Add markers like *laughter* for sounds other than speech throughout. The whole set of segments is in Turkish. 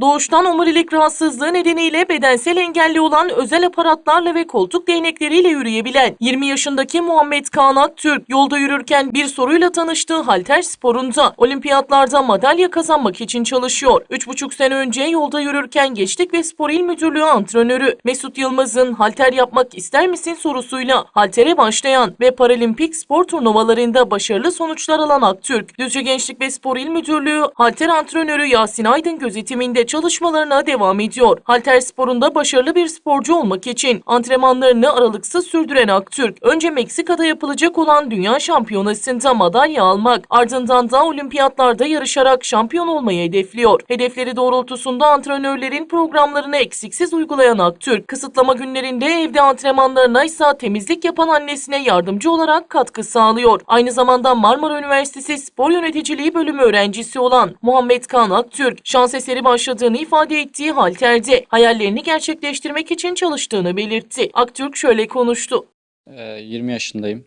Doğuştan omurilik rahatsızlığı nedeniyle bedensel engelli olan özel aparatlarla ve koltuk değnekleriyle yürüyebilen 20 yaşındaki Muhammed Kaan Aktürk yolda yürürken bir soruyla tanıştığı halter sporunda olimpiyatlarda madalya kazanmak için çalışıyor. 3,5 sene önce yolda yürürken Gençlik ve Spor İl Müdürlüğü antrenörü Mesut Yılmaz'ın halter yapmak ister misin sorusuyla haltere başlayan ve paralimpik spor turnuvalarında başarılı sonuçlar alan Aktürk, Düzce Gençlik ve Spor İl Müdürlüğü halter antrenörü Yasin Aydın gözetiminde çalışmalarına devam ediyor. Halter sporunda başarılı bir sporcu olmak için antrenmanlarını aralıksız sürdüren Aktürk, önce Meksika'da yapılacak olan Dünya Şampiyonası'nda madalya almak, ardından da olimpiyatlarda yarışarak şampiyon olmayı hedefliyor. Hedefleri doğrultusunda antrenörlerin programlarını eksiksiz uygulayan Aktürk, kısıtlama günlerinde evde antrenmanlarına ise temizlik yapan annesine yardımcı olarak katkı sağlıyor. Aynı zamanda Marmara Üniversitesi Spor Yöneticiliği bölümü öğrencisi olan Muhammed Kan Aktürk, şans eseri başladığını ifade ettiği halterde hayallerini gerçekleştirmek için çalıştığını belirtti. Aktürk şöyle konuştu. Ee, 20 yaşındayım.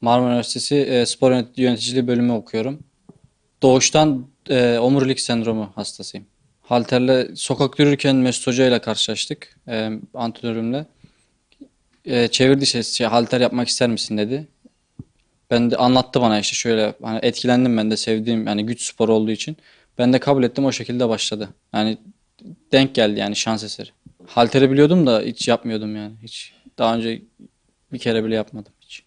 Marmara Üniversitesi e, Spor Yönet- Yöneticiliği bölümü okuyorum. Doğuştan e, omurilik sendromu hastasıyım. Halterle sokak yürürken Mesut Hoca ile karşılaştık. E, antrenörümle. Çevirdi şey, halter yapmak ister misin dedi. Ben de anlattı bana işte şöyle hani etkilendim ben de sevdiğim yani güç sporu olduğu için. Ben de kabul ettim o şekilde başladı. Yani denk geldi yani şans eseri. Halteri biliyordum da hiç yapmıyordum yani. Hiç daha önce bir kere bile yapmadım hiç.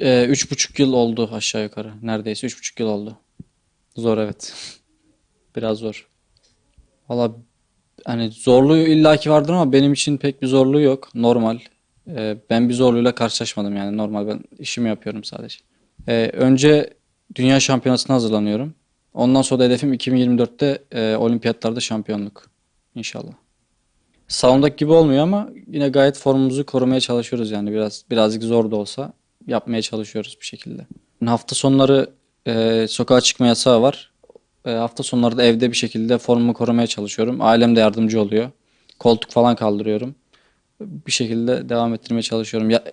Ee, üç buçuk yıl oldu aşağı yukarı. Neredeyse üç buçuk yıl oldu. Zor evet. *laughs* Biraz zor. Valla hani zorluğu illaki vardır ama benim için pek bir zorluğu yok. Normal. Ee, ben bir zorluğuyla karşılaşmadım yani normal ben işimi yapıyorum sadece. Ee, önce dünya şampiyonasına hazırlanıyorum. Ondan sonra da hedefim 2024'te e, olimpiyatlarda şampiyonluk. İnşallah. Salondaki gibi olmuyor ama yine gayet formumuzu korumaya çalışıyoruz yani biraz birazcık zor da olsa yapmaya çalışıyoruz bir şekilde. Hafta sonları e, sokağa çıkma yasağı var. E, hafta sonları da evde bir şekilde formumu korumaya çalışıyorum. Ailem de yardımcı oluyor. Koltuk falan kaldırıyorum. Bir şekilde devam ettirmeye çalışıyorum. Ya,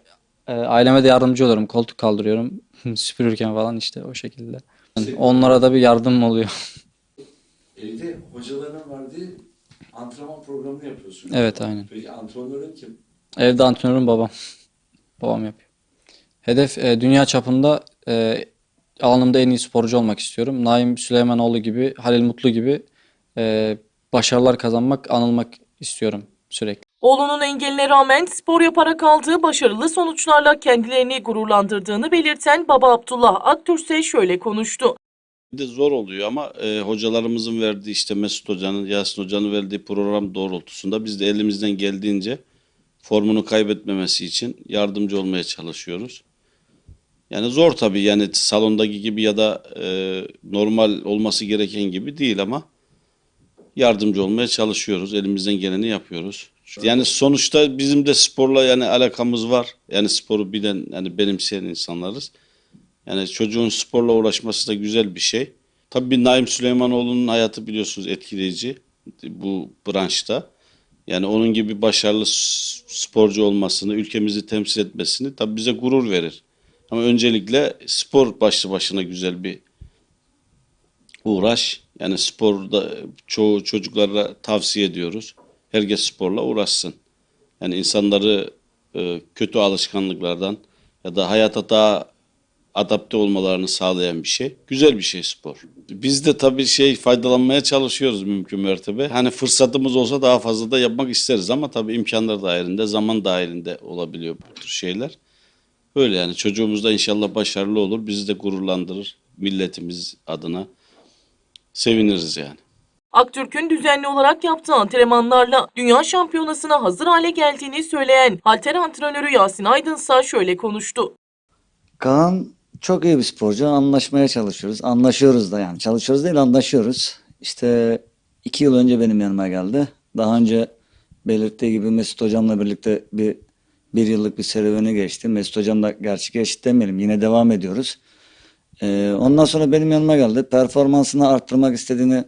e, aileme de yardımcı oluyorum. Koltuk kaldırıyorum. *laughs* Süpürürken falan işte o şekilde. Onlara da bir yardım oluyor. *laughs* Evde hocaların verdiği antrenman programını yapıyorsun. Evet, aynen. Peki antrenörün kim? Evde antrenörüm babam. Babam yapıyor. Hedef e, dünya çapında e, alanımda en iyi sporcu olmak istiyorum. Naim Süleymanoğlu gibi, Halil Mutlu gibi e, başarılar kazanmak, anılmak istiyorum sürekli. Oğlunun engeline rağmen spor yaparak aldığı başarılı sonuçlarla kendilerini gururlandırdığını belirten baba Abdullah Aktürk ise şöyle konuştu. Bir de zor oluyor ama e, hocalarımızın verdiği işte Mesut Hoca'nın, Yasin Hoca'nın verdiği program doğrultusunda biz de elimizden geldiğince formunu kaybetmemesi için yardımcı olmaya çalışıyoruz. Yani zor tabii yani salondaki gibi ya da e, normal olması gereken gibi değil ama yardımcı olmaya çalışıyoruz. Elimizden geleni yapıyoruz. Yani sonuçta bizim de sporla yani alakamız var. Yani sporu bilen, yani benimseyen insanlarız. Yani çocuğun sporla uğraşması da güzel bir şey. Tabii Naim Süleymanoğlu'nun hayatı biliyorsunuz etkileyici bu branşta. Yani onun gibi başarılı sporcu olmasını, ülkemizi temsil etmesini tabii bize gurur verir. Ama öncelikle spor başlı başına güzel bir uğraş. Yani sporda çoğu çocuklara tavsiye ediyoruz. Herkes sporla uğraşsın. Yani insanları e, kötü alışkanlıklardan ya da hayata daha adapte olmalarını sağlayan bir şey. Güzel bir şey spor. Biz de tabii şey faydalanmaya çalışıyoruz mümkün mertebe. Hani fırsatımız olsa daha fazla da yapmak isteriz ama tabii imkanlar dahilinde, zaman dahilinde olabiliyor bu tür şeyler. Öyle yani çocuğumuz da inşallah başarılı olur. Bizi de gururlandırır milletimiz adına. Seviniriz yani. Aktürk'ün düzenli olarak yaptığı antrenmanlarla dünya şampiyonasına hazır hale geldiğini söyleyen halter antrenörü Yasin Aydın ise şöyle konuştu. Kaan çok iyi bir sporcu. Anlaşmaya çalışıyoruz. Anlaşıyoruz da yani. Çalışıyoruz değil anlaşıyoruz. İşte iki yıl önce benim yanıma geldi. Daha önce belirttiği gibi Mesut Hocam'la birlikte bir bir yıllık bir serüveni geçti. Mesut Hocam da gerçi geçti demeyelim. Yine devam ediyoruz. Ee, ondan sonra benim yanıma geldi. Performansını arttırmak istediğini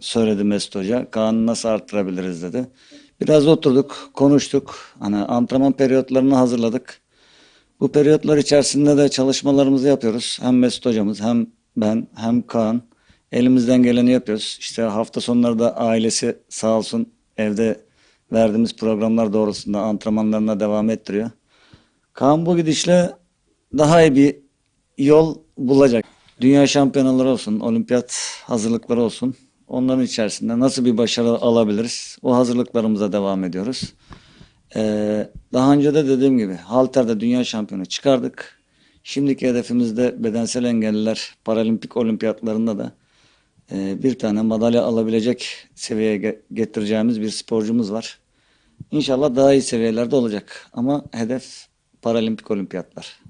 söyledi Mesut Hoca. Kaan'ı nasıl arttırabiliriz dedi. Biraz oturduk, konuştuk. Hani antrenman periyotlarını hazırladık. Bu periyotlar içerisinde de çalışmalarımızı yapıyoruz. Hem Mesut hocamız hem ben hem Kaan. Elimizden geleni yapıyoruz. İşte hafta sonları da ailesi sağ olsun evde verdiğimiz programlar doğrultusunda antrenmanlarına devam ettiriyor. Kaan bu gidişle daha iyi bir yol bulacak. Dünya şampiyonaları olsun, olimpiyat hazırlıkları olsun. Onların içerisinde nasıl bir başarı alabiliriz? O hazırlıklarımıza devam ediyoruz. Ee, daha önce de dediğim gibi halterde dünya şampiyonu çıkardık. Şimdiki hedefimiz de bedensel engelliler paralimpik olimpiyatlarında da e, bir tane madalya alabilecek seviyeye ge- getireceğimiz bir sporcumuz var. İnşallah daha iyi seviyelerde olacak ama hedef paralimpik olimpiyatlar.